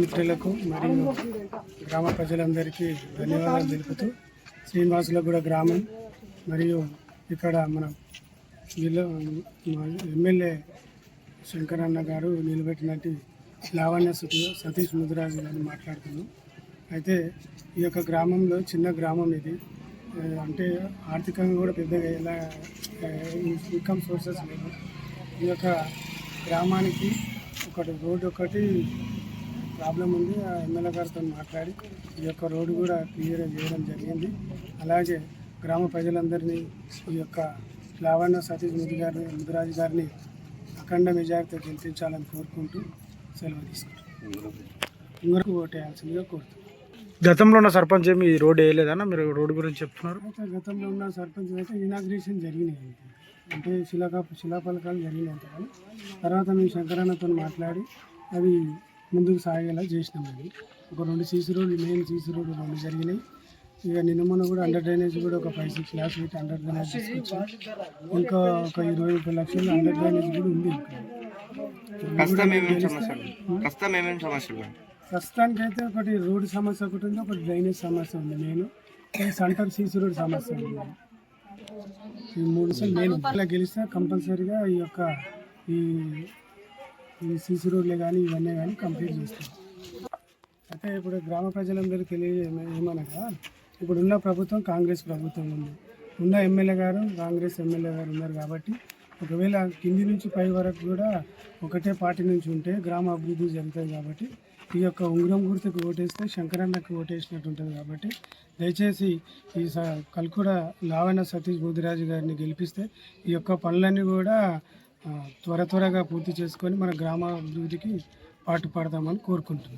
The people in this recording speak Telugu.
మిత్రులకు మరియు గ్రామ ప్రజలందరికీ ధన్యవాదాలు తెలుపుతూ శ్రీనివాసులకు కూడా గ్రామం మరియు ఇక్కడ మన ఎమ్మెల్యే శంకరన్న గారు నిలబెట్టినట్టు లావణ్య సతీష్ ముదిరాజు గారిని మాట్లాడుతున్నాం అయితే ఈ యొక్క గ్రామంలో చిన్న గ్రామం ఇది. అంటే ఆర్థికంగా కూడా పెద్దగా ఎలా ఇన్కమ్ సోర్సెస్ లేవు. ఈ యొక్క గ్రామానికి ఒకటి రోడ్డు ఒకటి ప్రాబ్లం ఉంది. ఆ ఎమ్మెల్యే గారితో మాట్లాడి ఈ యొక్క రోడ్డు కూడా క్లియర్ చేయడం జరిగింది. అలాగే గ్రామ ప్రజలందరినీ ఈ యొక్క లావణ్య సతీష్ ముది గారిని ముదిరాజు గారిని అఖండ మెజారిటీతో గెలిపించాలని కోరుకుంటూ సెలవు తీసుకుంటాం ఇంకొరకు ఓటేయాల్సిందిగా కోరుతున్నాం. గతంలో ఉన్న సర్పంచ్ ఏమి ఈ రోడ్ వేయలేదన్న? మీరు రోడ్డు గురించి చెప్తున్నారు. అయితే గతంలో ఉన్న సర్పంచ్ అయితే ఇనాగ్రేషన్ జరిగినాయి. అంటే శిలాకా శిలాఫలకాలు జరిగినాయి అంతే కానీ తర్వాత మేము శంకరన్నతో మాట్లాడి అవి ముందుకు సాగేలా చేసినాం అది ఒక రెండు సీసీ రోడ్లు మెయిన్ సీసీ రోడ్లు రెండు జరిగినాయి. ఇక నిన్న మొన్న కూడా అండర్ డ్రైనేజ్ కూడా ఒక ఫైవ్ సిక్స్ ల్యాక్స్ పెట్టి అండర్ డ్రైనేజ్ తీసుకొచ్చి ఇంకా ఒక ఇరవై ముప్పై లక్షలు అండర్ డ్రైనేజ్ కూడా ఉంది ఇంకా. ప్రస్తుతం ఏమేమి సమస్యలు ప్రస్తుతం ఏమేమి సమస్యలు ప్రస్తుతానికైతే ఒకటి రోడ్డు సమస్య ఒకటి ఉంది ఒకటి డ్రైనేజ్ సమస్య ఉంది నేను సెంటర్ సీసీ రోడ్ సమస్య ఉంది. ఈ మూడు సార్లు నేను ఇలా గెలిస్తే కంపల్సరీగా ఈ యొక్క ఈ ఈ సీసీ రోడ్లే కానీ ఇవన్నీ కానీ కంప్లీట్ చేస్తారు అయితే ఇప్పుడు గ్రామ ప్రజలందరూ తెలియ ఏమనగా ఇప్పుడున్న ప్రభుత్వం కాంగ్రెస్ ప్రభుత్వం ఉంది. ఉన్న ఎమ్మెల్యే గారు కాంగ్రెస్ ఎమ్మెల్యే గారు ఉన్నారు కాబట్టి ఒకవేళ కింది నుంచి పై వరకు కూడా ఒకటే పార్టీ నుంచి ఉంటే గ్రామ అభివృద్ధి జరుగుతుంది కాబట్టి ఈ యొక్క ఉంగరం గుర్తుకు ఓటేస్తే శంకరన్నకు ఓటేసినట్టు ఉంటుంది కాబట్టి దయచేసి ఈ స కల్కుడ లావణ సతీష్ బుద్ధిరాజు గారిని గెలిపిస్తే ఈ యొక్క పనులన్నీ కూడా త్వర త్వరగా పూర్తి చేసుకొని మన గ్రామాభివృద్ధికి పాటు పడదామని కోరుకుంటున్నాను